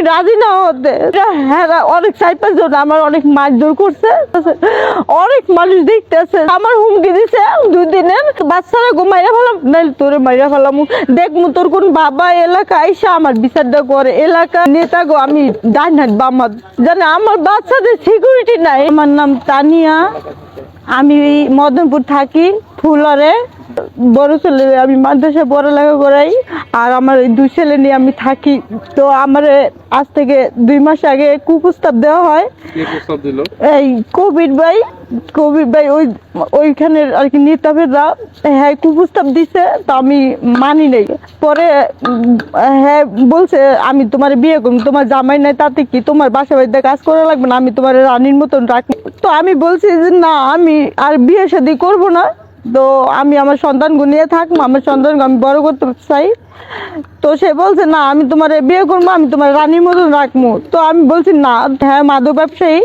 আমি রাজি না হতে? হ্যাঁ অনেক সাইপাস জন, আমার অনেক মাছ মারধর করছে। অনেক মানুষ দেখতেছে। আমার হুমকি দিছে দুই দিনের। বাচ্চারা গো মাইরা ফেলাম। নাইলে তোরে মাইরা ফেলাম। দেখমু তোর কোন বাবা এলাকা, আইসা আমার বিচারটা করে। এলাকা নেতা গো, আমি ডান হাত বামাত জানে, আমার বাচ্চাদের সিকিউরিটি নাই। আমার নাম তানিয়া। আমি মদনপুর থাকি ফুলরে। বড় ছেলে আমি মাদ্রাসায় পড়ালেখা করাই আর আমার এই দুই ছেলে নিয়ে আমি থাকি। তো আমার আজ থেকে দুই মাস আগে কুপ্রস্তাব দেওয়া হয়। এই কোভিড ভাই কোভিড ভাই ওই ওইখানের আর কি নেতাবেরা হ্যাঁ কুপ্রস্তাব দিছে তো আমি মানি নাই। পরে হ্যাঁ বলছে আমি তোমার বিয়ে করব তোমার জামাই নাই তাতে কি? তোমার বাসা বাড়িতে কাজ করা লাগবে না আমি তোমার রানীর মতন রাখি। তো আমি বলছি যে না আমি আর বিয়ে শাদি করব না। তো আমি আমার সন্তান গুনিয়ে থাকব, আমার সন্তান আমি বড় করতে চাই। তো সে বলছে, না, আমি তোমার বিয়ে করব, আমি তোমার রানীর মতন রাখব। তো আমি বলছি, না হ্যাঁ মাদক ব্যবসায়ী।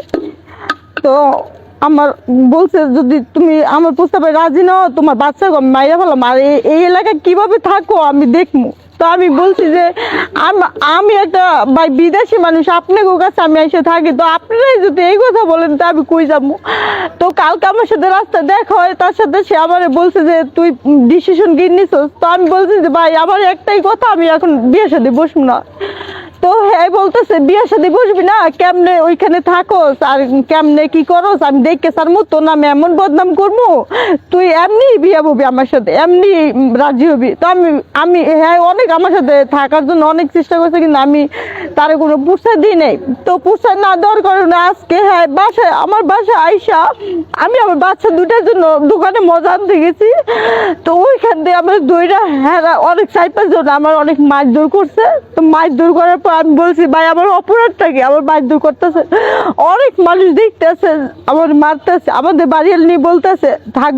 তো আমার বলছে, যদি তুমি আমার প্রস্তাবে রাজি নাও, তোমার বাচ্চা মাইরা ফেলাম। আর এই- এই এলাকায় কীভাবে থাকো, আমি দেখব। তো আমি বলছি যে, আম- একটা, ভাই, বিদেশি মানুষ, আপনাকে কাছে আমি এসে থাকি, তো আপনারাই যদি এই কথা বলেন, তো আমি কই যাব? তো কালকে আমার সাথে রাস্তা দেখা হয়, তার সাথে সে আমার বলছে যে, তুই ডিসিশন কি নিছিস? তো আমি বলছি যে, ভাই, আমার একটাই কথা, আমি এখন বিয়ে সাথে বসবো না। হ্যাঁ বলতেছে বিয়ের সাথে বসবি না? কেমনে ওইখানে থাকোস? আর কেমনে কি করস? আমি দেখে স্যার মতো না আমি এমন বদনাম করব তুই এমনি বিয়ে হবি আমার সাথে, এমনি রাজি হবি। তো আমি আমি হ্যাঁ অনেক আমার সাথে থাকার জন্য অনেক চেষ্টা করছে, কিন্তু আমি তার কোনো পুষায় দিই নাই। তো পুষায় না দেওয়ার কারণে আজকে হ্যাঁ বাসায়, আমার বাসায় আইসা আমি আমার বাচ্চা দুটার জন্য দোকানে মজা আনতে গেছি। তো ওইখান দিয়ে আমার দুইটা হ্যাঁ অনেক সাইপাস জন, আমার অনেক মারধর করছে। তো মারধর করার পর আমি বলছি ভাই, আমার অপরাধটা কি? আমার মারধর করতেছে। অনেক মানুষ দেখতেছে, আমার মারতেছে, আমাদের বাড়ির নিয়ে বলতেছে, থাক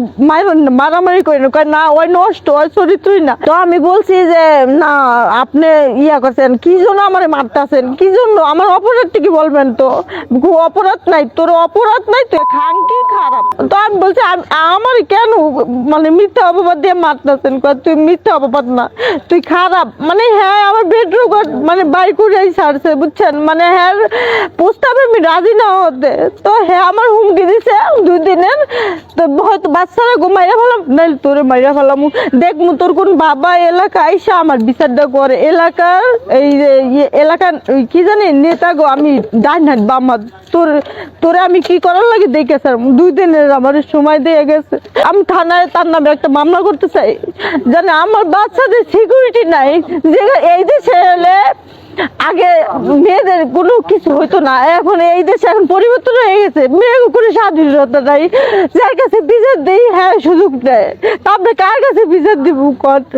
মারামারি করি না না, ওই নষ্ট, ওই চরিত্রই না। তো আমি বলছি যে, না, আপনি ইয়া করছেন, কি জন্য আমার মারতেছেন? কি জন্য? আমার অপরাধটা কি বলবেন তো? অপরাধ নাই, তোর অপরাধ নাই তুই খান কি খারাপ? তো আমি বলছি আমার কেন মানে মিথ্যা অপবাদ দিয়ে মারতেছেন? তুই মিথ্যা অপবাদ না, তুই খারাপ। মানে হ্যাঁ আমার বেডরুম মানে বাইক করেই ছাড়ছে বুঝছেন? মানে হ্যাঁ প্রস্তাবে আমি রাজি না হতে। তো হ্যাঁ আমার হুমকি দিছে দুই দিনের। তো হয়তো বাচ্চারা গো মাইরা ফেলাম, নাইলে তোরে মাইরা ফেলাম। দেখমু তোর কোন বাবা এলাকা আইসা আমার বিচারটা করে। এলাকার এই যে ইয়ে এলাকার কি জানি নেতা গো, আমি ডান হাত বামাত তোর, তোরে আমি কি করার লাগে দেখে স্যার? দুই দিনের আমার সময় দিয়ে গেছে। আমি থানায় তার নামে একটা মামলা করতে চাই। জানে আমার বাচ্চাদের সিকিউরিটি নাই। যে এই দেশে আগে মেয়েদের কোনো কিছু হইতো না। এখন এই দেশে এখন পরিবর্তন হয়ে গেছে। মেয়ে কোনো স্বাধীনতা নাই। যার কাছে বিচার দেই হ্যাঁ সুযোগ দেয়। তা আপনি কার কাছে বিচার দিব? কত